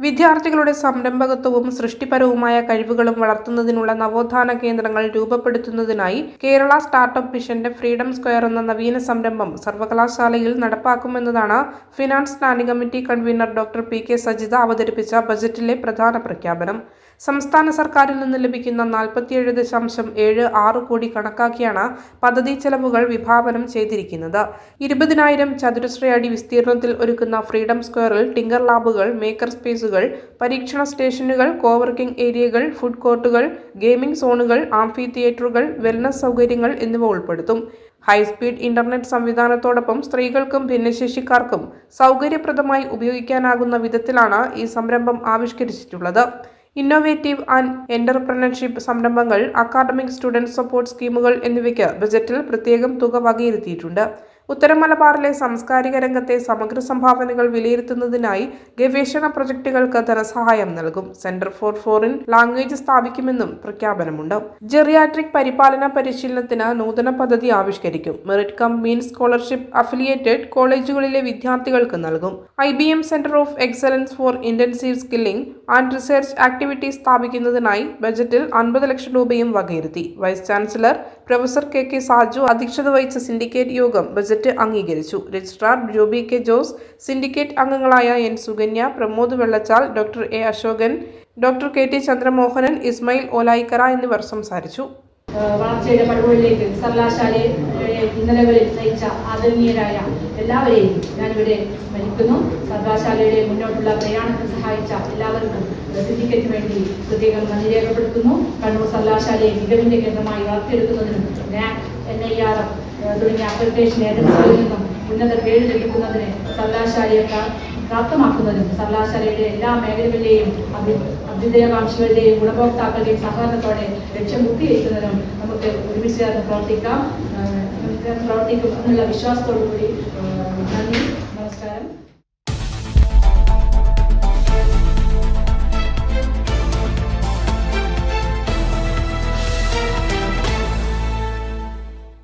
വിദ്യാർത്ഥികളുടെ സംരംഭകത്വവും സൃഷ്ടിപരവുമായ കഴിവുകളും വളർത്തുന്നതിനുള്ള നവോത്ഥാന കേന്ദ്രങ്ങൾ രൂപപ്പെടുത്തുന്നതിനായി കേരള സ്റ്റാർട്ടപ്പ് മിഷന്റെ ഫ്രീഡം സ്ക്വയർ എന്ന നവീന സംരംഭം സർവകലാശാലയിൽ നടപ്പാക്കുമെന്നതാണ് finance planning committee convener doctor P K Sajitha അവതരിപ്പിച്ച ബജറ്റിലെ പ്രധാന പ്രഖ്യാപനം. സംസ്ഥാന സർക്കാരിൽ നിന്ന് ലഭിക്കുന്ന നാൽപ്പത്തിയേഴ് ദശാംശം ഏഴ് ആറ് കോടി കണക്കാക്കിയാണ് പദ്ധതി ചെലവുകൾ വിഭാവനം ചെയ്തിരിക്കുന്നത്. ഇരുപതിനായിരം ചതുരശ്ര അടി വിസ്തീർണത്തിൽ ഒരുക്കുന്ന ഫ്രീഡം സ്ക്വയറിൽ ടിങ്കർ ലാബുകൾ മേക്കർ സ്പേസുകൾ പരീക്ഷണ സ്റ്റേഷനുകൾ കോവർക്കിംഗ് ഏരിയകൾ ഫുഡ് കോർട്ടുകൾ ഗെയിമിംഗ് സോണുകൾ ആംഫി തിയേറ്ററുകൾ വെൽനസ് സൗകര്യങ്ങൾ എന്നിവ ഉൾപ്പെടുത്തും. ഹൈസ്പീഡ് ഇന്റർനെറ്റ് സംവിധാനത്തോടൊപ്പം സ്ത്രീകൾക്കും ഭിന്നശേഷിക്കാർക്കും സൗകര്യപ്രദമായി ഉപയോഗിക്കാനാകുന്ന വിധത്തിലാണ് ഈ സംരംഭം ആവിഷ്കരിച്ചിട്ടുള്ളത്. ഇന്നോവേറ്റീവ് ആൻഡ് എന്റർപ്രണർഷിപ്പ് സംരംഭങ്ങൾ അക്കാദമിക് സ്റ്റുഡന്റ് സപ്പോർട്ട് സ്കീമുകൾ എന്നിവയ്ക്ക് ബജറ്റിൽ പ്രത്യേകം തുക വകയിരുത്തിയിട്ടുണ്ട്. ഉത്തര മലബാറിലെ സാംസ്കാരിക രംഗത്തെ സമഗ്ര സംഭാവനകൾ വിലയിരുത്തുന്നതിനായി ഗവേഷണ പ്രൊജക്ടുകൾക്ക് ധനസഹായം നൽകും. സെന്റർ ഫോർ ഫോറിൻ ലാംഗ്വേജ് സ്ഥാപിക്കുമെന്നും പ്രഖ്യാപനമുണ്ട്. ജെറിയാട്രിക് പരിപാലന പരിശീലനത്തിന് നൂതന പദ്ധതി ആവിഷ്കരിക്കും. Merit cum mean scholarship affiliated കോളേജുകളിലെ വിദ്യാർത്ഥികൾക്ക് നൽകും. I B M centre of excellence for intensive skilling and research activities സ്ഥാപിക്കുന്നതിനായി ബജറ്റിൽ അൻപത് ലക്ഷം രൂപയും വകയിരുത്തി. Vice chancellor professor K K Saju അധ്യക്ഷത വഹിച്ച സിൻഡിക്കേറ്റ് യോഗം ബജറ്റ് അംഗീകരിച്ചു. Registrar Joby K Jose syndicate അംഗങ്ങളായ N Sukanya Pramod Vellachal doctor A Ashokan doctor K T Chandramohanan Ismail Olayikkara എന്നിവർ സംസാരിച്ചു. വളർച്ചയുടെ പടുകളിലേക്ക് സർവകലാശാലയെ ഇന്നലകളിൽ നയിച്ച ആദരണീയരായ എല്ലാവരെയും ഞാനിവിടെ സ്മരിക്കുന്നു. സർവകലാശാലയുടെ മുന്നോട്ടുള്ള പ്രയാണത്തിന് സഹായിച്ച എല്ലാവർക്കും സിദ്ധിക്കയ്ക്ക് വേണ്ടി പ്രത്യേകം നന്ദി രേഖപ്പെടുത്തുന്നു. കണ്ണൂർ സർവകലാശാലയെ മികവിന്റെ കേന്ദ്രമായി വളർത്തിയെടുക്കുന്നതിനും NAAC N I R F തുടങ്ങിയ അക്രഡിറ്റേഷൻ ഏജൻസികളിൽ നിന്നും ഉന്നത പേര് ലഭിക്കുന്നതിന് സർവകലാശാലയെ പ്രാ- പ്രാപ്തമാക്കുന്നതിനും സർവകലാശാലയുടെ എല്ലാ മേഖലകളിലെയും അഭി അഭ്യുദയകാംക്ഷികളുടെയും ഗുണഭോക്താക്കളുടെയും സഹകരണത്തോടെ ലക്ഷ്യം പൂർത്തീകരിക്കുന്നതിനും നമുക്ക് ഒരുമിച്ച് ചേർന്ന് പ്രവർത്തിക്കാം. പ്രവർത്തിക്കും എന്നുള്ള വിശ്വാസത്തോടു കൂടി ഏഹ്